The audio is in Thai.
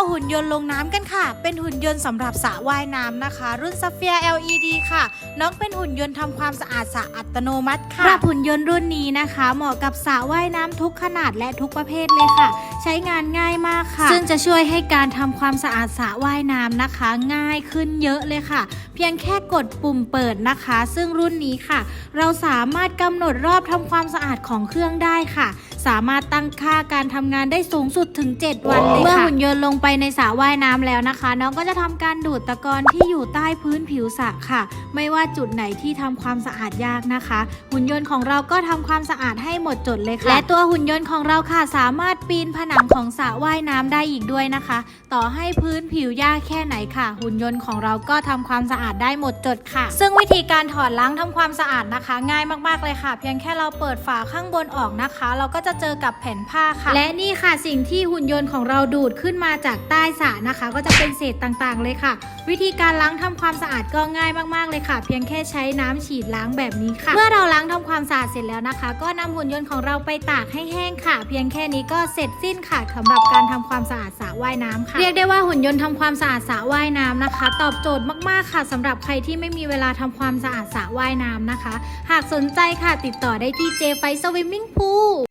เอาหุ่นยนต์ลงน้ำกันค่ะ เป็นหุ่นยนต์สำหรับสระว่ายน้ำนะคะ รุ่นซัฟเฟีย LED ค่ะ น้องเป็นหุ่นยนต์ทำความสะอาดสระอัตโนมัติค่ะหุ่นยนต์รุ่นนี้นะคะ เหมาะกับสระว่ายน้ำทุกขนาดและทุกประเภทเลยค่ะ ใช้งานง่ายมากค่ะ ซึ่งจะช่วยให้การทำความสะอาดสระว่ายน้ำนะคะ ง่ายขึ้นเยอะเลยค่ะ เพียงแค่กดปุ่มเปิดนะคะ ซึ่งรุ่นนี้ค่ะ เราสามารถกำหนดรอบทำความสะอาดของเครื่องได้ค่ะ สามารถตั้งค่าการทำงานได้สูงสุดถึง 7 วันเลยค่ะเมื่อหุ่นยนต์ลงไปในสระว่ายน้ำแล้วนะคะ น้องก็จะทำการดูดตะกอนที่อยู่ใต้พื้นผิวสระค่ะ ไม่ว่าจุดไหนที่ทำความสะอาดยากนะคะ หุ่นยนต์ของเราก็ทำความสะอาดให้หมดจดเลยค่ะและตัวหุ่นยนต์ของเราค่ะสามารถปีนผนังของสระว่ายน้ำได้อีกด้วยนะคะ ต่อให้พื้นผิวยากแค่ไหนค่ะ หุ่นยนต์ของเราก็ทำความสะอาดได้หมดจดค่ะ ซึ่งวิธีการถอดล้างทำความสะอาดนะคะ ง่ายมากๆเลยค่ะ เพียงแค่เราเปิดฝาข้างบนออกนะคะ เราก็จะเจอกับแผ่นผ้าค่ะ และนี่ค่ะสิ่งที่หุ่นยนต์ของเราดูดขึ้นมาจากใต้สระนะคะ ก็จะเป็นเศษต่างๆ เลยค่ะ วิธีการล้างทำความสะอาดก็ง่ายมากๆเลยค่ะ เพียงแค่ใช้น้ำฉีดล้างแบบนี้ค่ะ เมื่อเราล้างทำความสะอาดเสร็จแล้วนะคะ ก็นำหุ่นยนต์ของเราไปตากให้แห้งค่ะ เพียงแค่นี้ก็เสร็จสิ้นค่ะสำหรับการทำความสะอาดสระว่ายน้ำค่ะ เรียกได้ว่าหุ่นยนต์ทำความสะอาดสระว่ายน้ำนะคะ ตอบโจทย์มากๆค่ะสำหรับใครที่ไม่มีเวลาทำความสะอาดสระว่ายน้ำนะคะ หากสนใจค่ะติดต่อได้ที่เจไฟสวิมมิ่งพูล